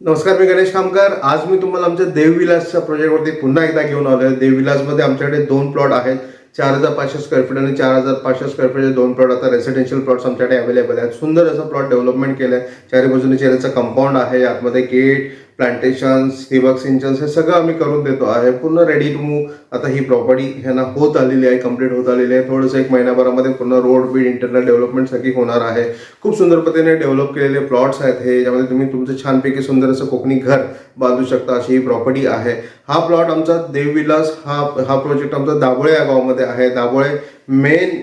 नमस्कार मी गणेश खामकर आज मी तुम्हाला आमच्या देवविलासच्या प्रोजेक्टवरती पुन्हा एकदा घेऊन आलो आहे देवविलासमध्ये आमच्याकडे दोन प्लॉट आहेत. चार हजार पाचशे स्क्वेअर फीट आणि चार हजार पाचशे स्क्वेअर फीटचे दोन प्लॉट आता रेसिडेन्शियल प्लॉट्स आमच्याकडे अवेलेबल आहेत. सुंदर असं प्लॉट डेव्हलपमेंट केलं आहे चारी बाजूने चेहऱ्याचं कंपाऊंड आहे. आतमध्ये गेट प्लांटेशन्स ठिबक सिंचन्स हे सगळं आम्ही करून देतो. आहे पूर्ण रेडी टू मूव आता ही प्रॉपर्टी ह्यांना होत आलेली आहे कंप्लीट होत आलेली आहे. थोडंसं एक महिन्याभरामध्ये पूर्ण रोड बीड इंटरनल डेव्हलपमेंट सगळी होणार आहे. खूप सुंदर पद्धतीने डेव्हलप केलेले प्लॉट्स आहेत हे. ज्यामध्ये तुम्ही तुमचं छानपैकी सुंदर असं कोकणी घर बांधू शकता अशी ही प्रॉपर्टी आहे. हा प्लॉट आमचा देवविलास हा हा प्रोजेक्ट आमचा दाभोळे या गावामध्ये आहे. दाभोळे मेन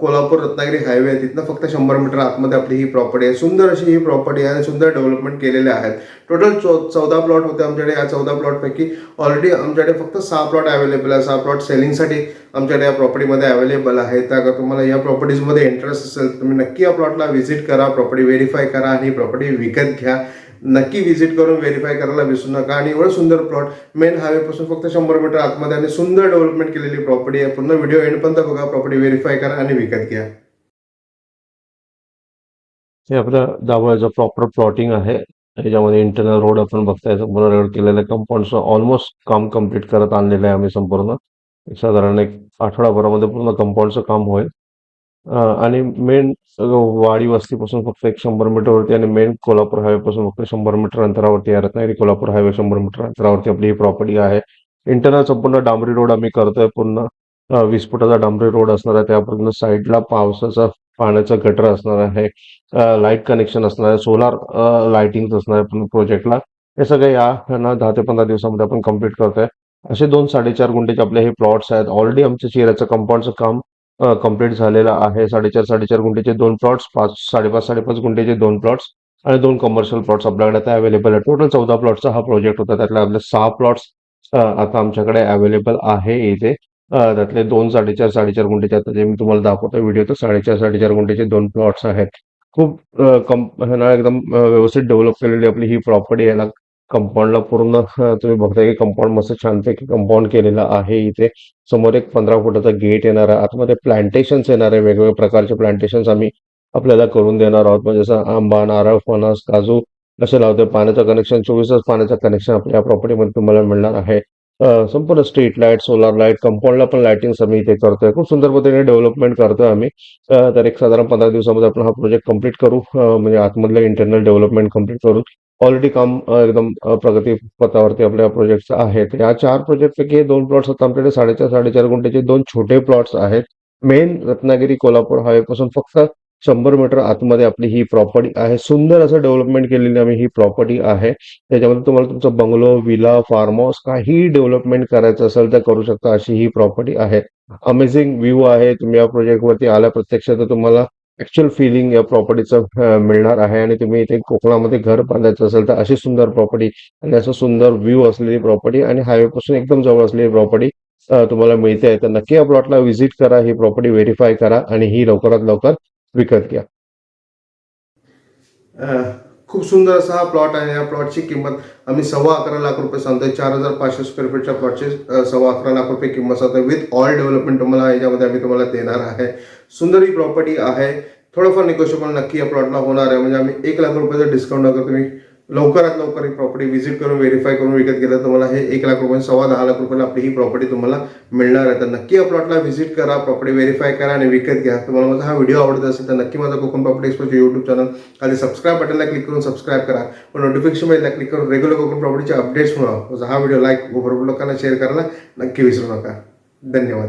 कोल्हापूर रत्नागिरी हायवे आहे. तिथनं फक्त शंभर मीटर आतमध्ये आपली ही प्रॉपर्टी आहे. सुंदर अशी ही प्रॉपर्टी आहे आणि सुंदर डेव्हलपमेंट केलेले आहेत. टोटल चौ चौदा प्लॉट होते आमच्याकडे. या चौदा प्लॉटपैकी ऑलरेडी आमच्याकडे फक्त सहा प्लॉट अवेलेबल आहे. सहा प्लॉट सेलिंगसाठी आमच्याकडे या प्रॉपर्टीमध्ये अवेलेबल आहे त्या तुम्हाला या प्रॉपर्टीजमध्ये इंटरेस्ट असेल तुम्ही नक्की या प्लॉटला व्हिजिट करा. प्रॉपर्टी व्हेरीफाय करा आणि ही प्रॉपर्टी विकत घ्या. नक्की व्हिजिट करून व्हेरीफाय करायला विसरू नका. आणि एवढं सुंदर प्लॉट मेन हायवेपासून फक्त शंभर मीटर आतमध्ये आणि सुंदर डेव्हलपमेंट केलेली प्रॉपर्टी आहे. पूर्ण व्हिडिओ एंडपर्यंत बघा. प्रॉपर्टी व्हेरीफाय करा आणि विकत घ्या. हे आपलं दाभोळ्याचं प्रॉपर प्लॉटिंग आहे. याच्यामध्ये इंटरनल रोड आपण बघताय. संपूर्ण रोड केलेलं आहे. कंपाऊंडचं ऑलमोस्ट काम कंप्लीट करत आणलेलं आहे आम्ही संपूर्ण. साधारण एक आठवडाभरामध्ये पूर्ण कंपाऊंडचं काम होईल. आणि मेन वाडी वस्तीपासून फक्त एक शंभर मीटरवरती आणि मेन कोल्हापूर हायवेपासून फक्त शंभर मीटर अंतरावरती आहे रत्नागिरी कोल्हापूर हायवे शंभर मीटर अंतरावरती आपली ही प्रॉपर्टी आहे. इंटरनल संपूर्ण डांबरी रोड आम्ही करतोय. पूर्ण वीस फुटाचा डांबरी रोड असणार आहे. त्यापूर्ण साईडला पावसाचा पाण्याचा गटर असणार आहे. लाइट कनेक्शन असणार आहे. सोलार लाइटिंग असणार आहे पूर्ण प्रोजेक्टला हे सगळे या ना दहा ते पंधरा दिवसामध्ये आपण कंप्लीट करतोय. असे दोन साडेचार गुंठेचे आपले हे प्लॉट्स आहेत. ऑलरेडी आमच्या चेहऱ्याचं कंपाऊंडचं काम कंप्लीट झालेला आहे. साडेचार साडेचार गुंठेचे दोन प्लॉट्स पाच साडेपाच साडेपाच गुंठेचे दोन प्लॉट्स आणि दोन कमर्शियल प्लॉट्स आपल्याकडे आता अवेलेबल आहे टोटल चौदा प्लॉटचा हा प्रोजेक्ट होता. त्यातले आपले सहा प्लॉट्स आता आमच्याकडे अवेलेबल आहे इथे. त्यातले दोन साडेचार साडेचार गुंठेचे आता जे मी तुम्हाला दाखवतो व्हिडिओ तर साडेचार साडेचार गुंठेचे दोन प्लॉट्स आहेत. खूप कम एकदम व्यवस्थित डेव्हलप केलेली आपली ही प्रॉपर्टी याला कंपाऊंडला पूर्ण तुम्ही बघताय की कंपाऊंड मस्त छानपैकी कंपाऊंड केलेलं आहे इथे. समोर एक पंधरा फुटाचा गेट येणार आहे. आतमध्ये प्लांटेशन्स येणार आहे. वेगवेगळ्या प्रकारचे प्लांटेशन्स आम्ही आपल्याला करून देणार आहोत. म्हणजे जसं आंबा नारळ फणस काजू असे लावते पाण्याचं कनेक्शन चोवीस तास पाण्याचं कनेक्शन आपल्या प्रॉपर्टीमध्ये तुम्हाला मिळणार आहे. संपूर्ण स्ट्रीट लाइट सोलार लाइट कंपाऊंडला पण लाइटिंग आम्ही इथे करतोय. खूप सुंदर पद्धतीने डेव्हलपमेंट करतोय आम्ही. तर एक साधारण पंधरा दिवसामध्ये आपण हा प्रोजेक्ट कंप्लीट करू. म्हणजे आतमधलं इंटरनल डेव्हलपमेंट कंप्लीट करून ऑलरेडी काम एकदम प्रगती पथावरती आपल्या प्रोजेक्ट आहेत. या चार प्रोजेक्टपैकी हे दोन प्लॉट्स आता आमच्याकडे साडेचार साडेचार गुंठ्याचे दोन छोटे प्लॉट्स आहेत. मेन रत्नागिरी कोल्हापूर हायवेपासून फक्त शंभर मीटर आतमध्ये आपली ही प्रॉपर्टी आहे. सुंदर असं डेव्हलपमेंट केलेली आम्ही ही प्रॉपर्टी आहे. त्याच्यामध्ये तुम्हाला तुमचं बंगलो विला फार्म हाऊस काही डेव्हलपमेंट करायचं असेल तर करू शकता अशी ही प्रॉपर्टी आहे. अमेझिंग व्ह्यू आहे. तुम्ही या प्रोजेक्टवरती आल्या प्रत्यक्ष तर तुम्हाला ऍक्च्युअल फिलिंग या प्रॉपर्टीचं मिळणार आहे आणि तुम्ही इथे कोकणामध्ये घर बांधायचं असेल तर अशी सुंदर प्रॉपर्टी आणि असं सुंदर व्ह्यू असलेली प्रॉपर्टी आणि हायवेपासून एकदम जवळ असलेली प्रॉपर्टी तुम्हाला मिळते आहे. तर नक्की या प्लॉटला व्हिजिट करा ही प्रॉपर्टी व्हेरीफाय करा आणि ही लवकरात लवकर विकत घ्या. खूप सुंदर असा हा प्लॉट आहे. या प्लॉटची किंमत आम्ही सव्वा अकरा लाख रुपये सांगतोय. चार हजार पाचशे स्क्वेअर फीटच्या प्लॉटची सव्वा अकरा लाख रुपये किंमत सांगतोय. विथ ऑल डेव्हलपमेंट तुम्हाला याच्यामध्ये आम्ही तुम्हाला देणार आहे. सुंदर ही प्रॉपर्टी आहे. थोडंफार निगोशिएबल नक्की या प्लॉटला होणार आहे. म्हणजे आम्ही एक लाख रुपयाचा डिस्काउंट अगर तुम्ही लवकरात लवकर ही प्रॉपर्टी व्हिजिट करून व्हेरीफाय करून विकत गेलं तर तुम्हाला हे एक लाख रुपये सव्वा दहा लाख रुपयाला आपली ही प्रॉपर्टी तुम्हाला मिळणार आहे. तर नक्की या प्लॉटला व्हिजिट करा प्रॉपर्टी व्हेरीफाय करा आणि विकत घ्या. तुम्हाला माझा हा व्हिडिओ आवडत असेल तर नक्की माझा कोकण प्रॉपर्टी एक्सपोचे यूट्यूब चॅनल खाली सबस्क्राईब बटनला क्लिक करून सबस्क्राईब करा. पण नोटिफिकेशन बेलला क्लिक करून रेग्युलर कोकण प्रॉपर्टीचे अपडेट्स मिळवा माझा हा व्हिडिओ लाईक भरपूर लोकांना शेअर करायला नक्की विसरू नका. धन्यवाद.